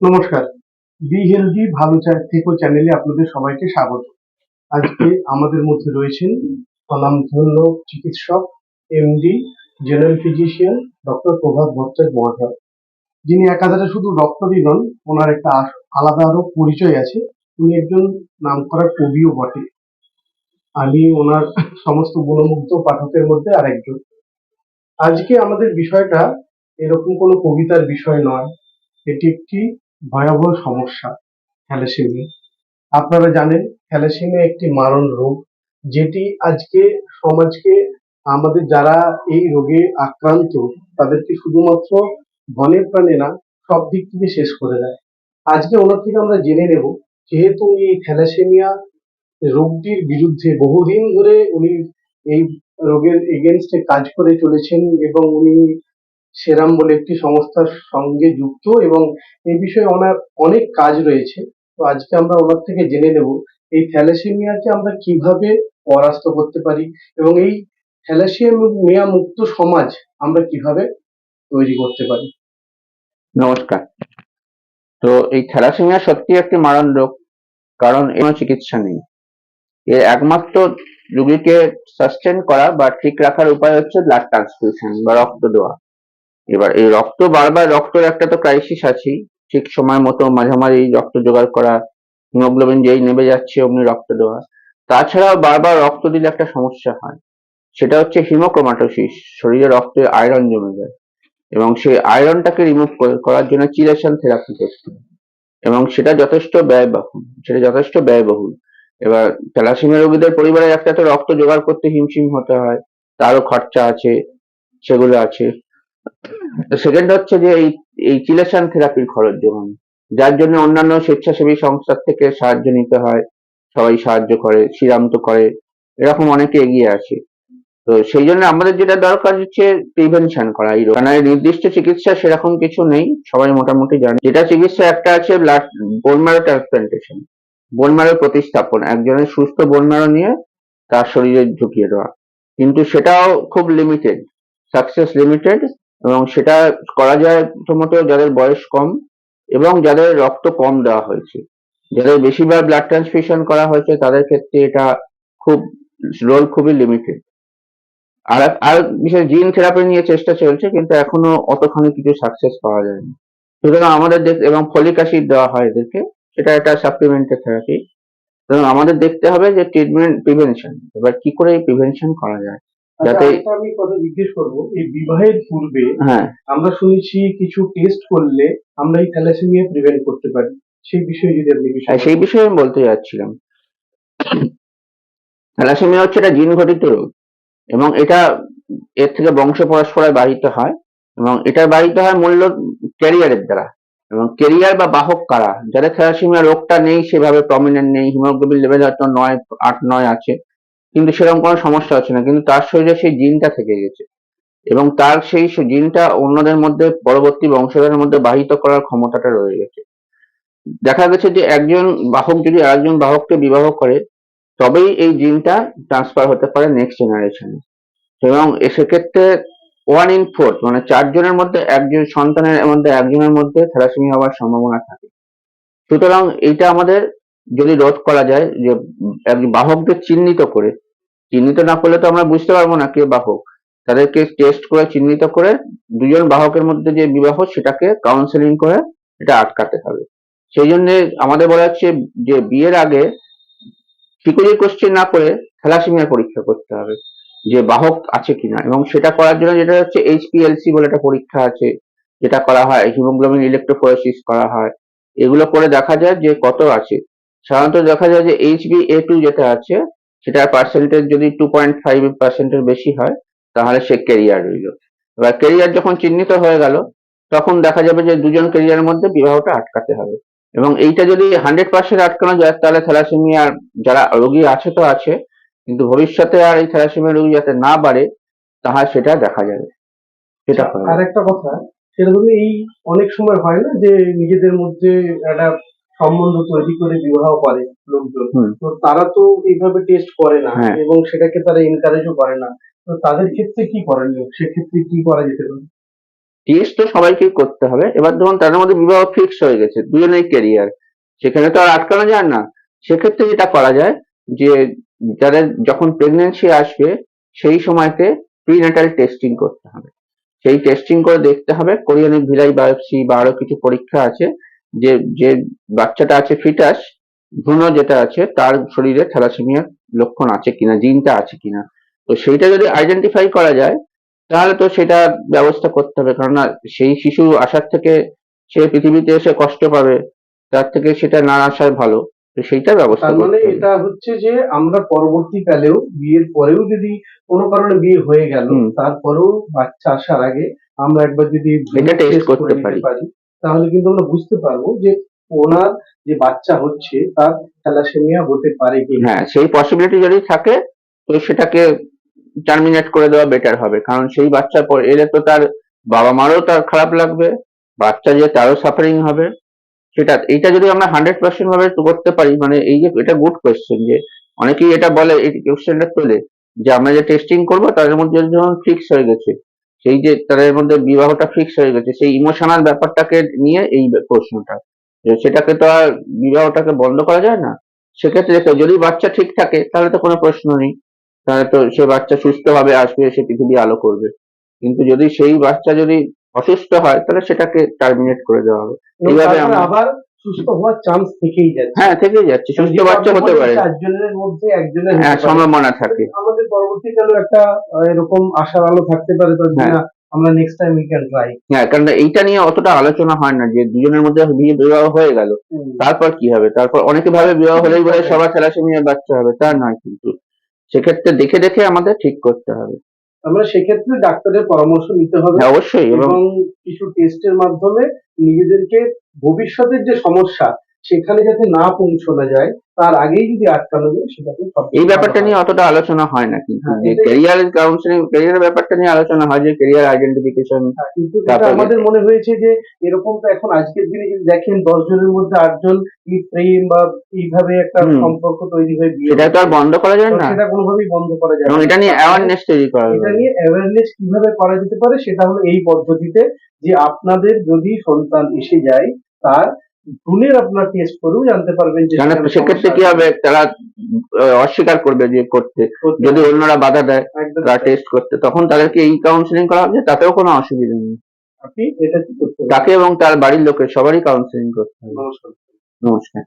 নমস্কার। Be healthy ভালো থেকো চ্যানেলে আপনাদের সবাইকে স্বাগত। আজকে আমাদের মধ্যে রয়েছেন স্বনামধন্য চিকিৎসক MD general physician doctor Prabhat Bhattacharya মহাশয়। যিনি একাধারে শুধু ডক্টরই নন, ওনার একটা আলাদা আরও পরিচয় আছে। উনি একজন নামকরা কবিও বটে। আমি ওনার সমস্ত গুণমুগ্ধ পাঠকের মধ্যে আরেকজন। আজকে আমাদের বিষয়টা এরকম কোনো কবিতার বিষয় নয়। এটি একটি ভয়াবহ সমস্যা থ্যালাসেমিয়া। আপনারা জানেন, থ্যালাসেমিয়া একটি মারণ রোগ, যেটি আজকে সমাজকে, আমাদের যারা এই রোগে আক্রান্ত, তাদেরকে শুধুমাত্র ধনে প্রাণে না, সব দিক থেকে শেষ করে দেয়। আজকে ওনার থেকে আমরা জেনে নেব, যেহেতু উনি এই থ্যালাসেমিয়া রোগটির বিরুদ্ধে বহুদিন ধরে উনি এই রোগের এগেনস্টে কাজ করে চলেছেন এবং উনি সেরাম বলে একটি সংস্থার সঙ্গে যুক্ত এবং এই বিষয়ে ওনার অনেক কাজ রয়েছে। তো আজকে আমরা ওনার থেকে জেনে নেব এই থ্যালাসেমিয়াকে আমরা কীভাবে পরাস্ত করতে পারি এবং এই থ্যালাসেমিয়া মুক্ত সমাজ আমরা কীভাবে তৈরি করতে পারি। নমস্কার। তো এই থ্যালাসেমিয়া সত্যি একটি মারণ রোগ কারণ এর চিকিৎসা নেই। এর একমাত্র রোগীকে সাস্টেন করা বা ঠিক রাখার উপায় হচ্ছে ব্লাড ট্রান্সফিউশন বা রক্ত দেওয়া। এবার এই রক্ত, বারবার রক্তের একটা তো ক্রাইসিস আছেই। ঠিক সময় মতো মাঝামাঝি রক্ত জোগাড় করা হিমোগ্লোবিন যেই নেমে যাচ্ছে, অমনি রক্ত দেওয়া। তাছাড়াও বারবার রক্ত দিলে একটা সমস্যা হয়। সেটা হচ্ছে হিমোক্রোমাটোসিস শরীরে রক্তে আয়রন জমে যায়। এবং সেই আয়রনটাকে রিমুভ করার জন্য চিলেশন থেরাপি করতে এবং সেটা যথেষ্ট ব্যয়বহুল, সেটা যথেষ্ট ব্যয়বহুল। এবার থ্যালাসেমিয়া রোগীদের পরিবারে একটা তো রক্ত জোগাড় করতে হিমশিম হতে হয়। তারও খরচা আছে, সেগুলো আছে। সেকেন্ড হচ্ছে যে এই এই চিলেশন থেরাপির খরচ যেমন, যার জন্য অন্যান্য স্বেচ্ছাসেবী সংস্থার থেকে সাহায্য নিতে হয়, সবাই সাহায্য করে, শ্রীরাম তো করে, এরকম অনেকে এগিয়ে আছে। তো সেই জন্য আমাদের যেটা দরকার হচ্ছে প্রিভেনশন করা, এই রোগ। নির্দিষ্ট চিকিৎসা সেরকম কিছু নেই, সবাই মোটামুটি জানে। যেটা চিকিৎসা একটা আছে ব্লাড বোন ট্রান্সপ্লান্টেশন বোন প্রতিস্থাপন, একজনের সুস্থ বোন নিয়ে তার শরীরে ঢুকিয়ে দেওয়া। কিন্তু সেটাও খুব লিমিটেড সাকসেস লিমিটেড এবং সেটা করা যায় প্রথমত যাদের বয়স কম এবং যাদের রক্ত কম দেওয়া হয়েছে। যাদের বেশিরভাগ ব্লাড ট্রান্সফিউশন করা হয়েছে, তাদের ক্ষেত্রে এটা খুব রোল খুবই লিমিটেড আর আর বিশেষ জিন থেরাপি নিয়ে চেষ্টা চলছে, কিন্তু এখনও অতখানি কিছু সাকসেস পাওয়া যায়নি। সুতরাং আমাদের দেখ, এবং ফলিক অ্যাসিড দেওয়া হয় এদেরকে, সেটা একটা সাপ্লিমেন্টারি থেরাপি সুতরাং আমাদের দেখতে হবে যে ট্রিটমেন্ট প্রিভেনশন এবার কি করে এই প্রিভেনশন করা যায়। যাতে- আমি কথা জিজ্ঞেস করব। এই বিবাহের পূর্বে হ্যাঁ। আমরা শুনেছি কিছু টেস্ট করলে আমরা এই থ্যালাসেমিয়া প্রিভেন্ট করতে পারি। সেই বিষয়ে যদি আপনি কিছু সেই বিষয়ে আমি বলতে যাচ্ছিলাম। থ্যালাসেমিয়া হচ্ছে একটা জিন ঘটিত রোগ এবং এটা এর থেকে বংশ পরস্পরায় বাহিত হয় এবং এটা বাহিত হয় মূল্য ক্যারিয়ারের দ্বারা। এবং ক্যারিয়ার বা বাহক কারা? যাদের থ্যালাসেমিয়া রোগটা নেই সেভাবে প্রমিনেন্ট নেই হিমোগ্লোবিন লেভেল হয়তো নয় আট নয় আছে। কিন্তু সেরকম কোনো সমস্যা হচ্ছে না। কিন্তু তার শরীরে সেই জিনটা থেকে গেছে। এবং তার সেই জিনটা অন্যদের মধ্যে, পরবর্তী বংশধরের মধ্যে বাহিত করার ক্ষমতাটা রয়ে গেছে। দেখা গেছে যে একজন বাহক যদি আরেকজন বাহককে বিবাহ করে, তবেই এই জিনটা ট্রান্সফার হতে পারে নেক্সট জেনারেশনে এবং সেক্ষেত্রে ওয়ান ইন ফোর মানে চারজনের মধ্যে একজন, সন্তানের মধ্যে একজনের মধ্যে থ্যালাসেমিয়া হওয়ার সম্ভাবনা থাকে। সুতরাং এইটা আমাদের যদি রোধ করা যায় যে একজন বাহকদের চিহ্নিত করে, চিহ্নিত না করলে তো আমরা বুঝতে পারব না কে বাহক। তাদেরকে টেস্ট করে চিহ্নিত করে দুজন বাহকের মধ্যে যে বিবাহ, সেটাকে কাউন্সেলিং করে এটা আটকাতে হবে। সেই জন্য আমাদের বলা হচ্ছে যে, বিয়ের আগে ঠিকই কোশ্চেন না করে থ্যালাসেমিয়ার পরীক্ষা করতে হবে, যে বাহক আছে কিনা। এবং সেটা করার জন্য যেটা হচ্ছে এইচপিএলসি বলে একটা পরীক্ষা আছে, যেটা করা হয় হিমোগ্লোবিন ইলেকট্রোফোরেসিস করা হয়। এগুলো করে দেখা যায় যে কত আছে। সাধারণত দেখা যায় যে এইচবি এ টু যেটা আছে সেটার পার্সেন্টেজ যদি টু পয়েন্ট ফাইভ পার্সেন্টের বেশি হয় তাহলে সে কেরিয়ার রইল। এবার কেরিয়ার যখন চিহ্নিত হয়ে গেল তখন দেখা যাবে যে দুজন কেরিয়ারের মধ্যে বিবাহটা আটকাতে হবে। এবং এইটা যদি হান্ড্রেড পার্সেন্ট আটকানো যায় তাহলে থ্যালাসেমিয়ার যারা রোগী আছে তো আছে কিন্তু ভবিষ্যতে আর এই থ্যালাসেমিয়া রোগী যাতে না বাড়ে তাহা সেটা দেখা যাবে। সেটা আর একটা কথা সেটা এই অনেক সময় হয় না যে নিজেদের মধ্যে একটা সম্বন্ধ তৈরি করে বিবাহ করে লোকজন। তো তারা তো এইভাবে টেস্ট করে না হ্যাঁ। এবং সেটাকে তারা এনকারেজও করে না। তো তাদের ক্ষেত্রে কি করণীয় সেক্ষেত্রে কি করা যেতে পারে? টেস্ট তো সবাইকেই করতে হবে। এবার ধরুন তাদের মধ্যে বিবাহ ফিক্স হয়ে গেছে দুজনেই ক্যারিয়ার সেখানে তো আর আটকানো যায় না। সেক্ষেত্রে যেটা করা যায় যে যাদের যখন প্রেগনেন্সি আসবে সেই সময়তে প্রিনেটাল টেস্টিং করতে হবে। সেই টেস্টিং করে দেখতে হবে কোরিয়ানিক ভিলাই বায়োপসি বা আরও কিছু পরীক্ষা আছে। যে যে বাচ্চাটা আছে ফিটাস ভ্রূণ যেটা আছে তার শরীরে থ্যালাসেমিয়ার লক্ষণ আছে কিনা জিনটা আছে কিনা। তো সেইটা যদি আইডেন্টিফাই করা যায় তাহলে তো সেটা ব্যবস্থা করতে হবে। কেননা সেই শিশু আসার থেকে সে পৃথিবীতে এসে কষ্ট পাবে তার থেকে সেটা না আসায় ভালো। তো সেইটা ব্যবস্থা তার মানে এটা হচ্ছে যে আমরা পরবর্তীকালেও বিয়ের পরেও যদি কোনো কারণে বিয়ে হয়ে গেল তারপরেও বাচ্চা আসার আগে আমরা একবার যদি এটা test করতে পারি। তাহলে কিন্তু আমরা বুঝতে পারব যে ওনার যে বাচ্চা হচ্ছে, তার থ্যালাসেমিয়া হতে পারে কি হ্যাঁ সেই পসিবিলিটি যদি থাকে, তো সেটাকে টার্মিনেট করে দেওয়া বেটার হবে। কারণ সেই বাচ্চা পর, এলে তো তার বাবা মারও তার খারাপ লাগবে, বাচ্চা যে তারও সাফারিং হবে। সেটা, এইটা যদি আমরা হান্ড্রেড পার্সেন্ট ভাবে করতে পারি মানে এই যে এটা গুড কোয়েশ্চেন যে, অনেকেই এটা বলে, এই কোয়েশ্চেনটা তোলে, যে আমরা যে টেস্টিং করব, তাদের মধ্যে যখন ফিক্স হয়ে গেছে। সেই যে তাদের মধ্যে বিবাহটা ফিক্স হয়ে গেছে সেই ইমোশনাল ব্যাপারটাকে নিয়ে এই প্রশ্নটা। সেটাকে তো আর বিবাহটাকে বন্ধ করা যায় না? সেক্ষেত্রে দেখো, যদি বাচ্চা ঠিক থাকে তাহলে তো কোনো প্রশ্ন নেই। তাহলে তো সে বাচ্চা সুস্থভাবে আসবে সে পৃথিবী আলো করবে। কিন্তু যদি সেই বাচ্চা যদি অসুস্থ হয় তাহলে সেটাকে টার্মিনেট করে দেওয়া হবে। এইভাবে আমরা- আবার সুস্থ হওয়ার চান্স থেকেই যাচ্ছে। হ্যাঁ থেকেই যাচ্ছে সুস্থ বাচ্চা হতে পারে। চারজনের মধ্যে একজনের হ্যাঁ সম্ভাবনা থাকে। আমাদের পরবর্তীকালে একটা এরকম আশার আলো থাকতে পারে হ্যাঁ। না, আমরা next time we can try হ্যাঁ কারণ এইটা নিয়ে অতটা আলোচনা হয় না যে দুজনের মধ্যে বিয়ে বিবাহ হয়ে গেল তারপর কি হবে? তারপর অনেকে ভাবে বিবাহ হলেই বলে সবার থ্যালাসেমিয়া বাচ্চা হবে তা নয় কিন্তু। সেক্ষেত্রে দেখে দেখে আমাদের ঠিক করতে হবে। আমরা সেক্ষেত্রে ডাক্তারের পরামর্শ নিতে হবে হ্যাঁ অবশ্যই এবং কিছু টেস্টের মাধ্যমে নিজেদেরকে ভবিষ্যতের যে সমস্যা সেখানে যাতে না পৌঁছানো যায় তার আগেই যদি আটকানো যায় সেটাকে এই ব্যাপারটা নিয়ে অতটা আলোচনা হয় না কিন্তু। হ্যাঁ, যে ক্যারিয়ার কাউন্সিলিং ক্যারিয়ার ব্যাপারটা নিয়ে আলোচনা হয় যে ক্যারিয়ার আইডেন্টিফিকেশন কিন্তু আমাদের মনে হয়েছে যে এরকম তো এখন আজকের দিনে যদি দেখেন দশ জনের মধ্যে আটজন কি প্রেম বা এইভাবে একটা সম্পর্ক তৈরি হয়ে বিয়ে সেটা তো আর বন্ধ করা যায় না। সেটা কোনোভাবেই বন্ধ করা যায় না। এটা নিয়ে অ্যাওয়ারনেস তৈরি করা এটা নিয়ে অ্যাওয়ারনেস কীভাবে করা যেতে পারে সেটা হলো এই পদ্ধতিতে যে আপনাদের যদি সন্তান এসে যায় তার ভ্রূণের আপনার টেস্ট করেও জানতে পারবেন যে সেক্ষেত্রে কি হবে? তারা অস্বীকার করবে যে করতে। করতে যদি অন্যরা বাধা দেয় তারা টেস্ট করতে। তখন তাদেরকে এই কাউন্সিলিং করা হবে তাতেও কোনো অসুবিধা নেই। আপনি এটা কি করতে তাকে এবং তার বাড়ির লোকের সবারই কাউন্সিলিং করতে হবে। নমস্কার। নমস্কার।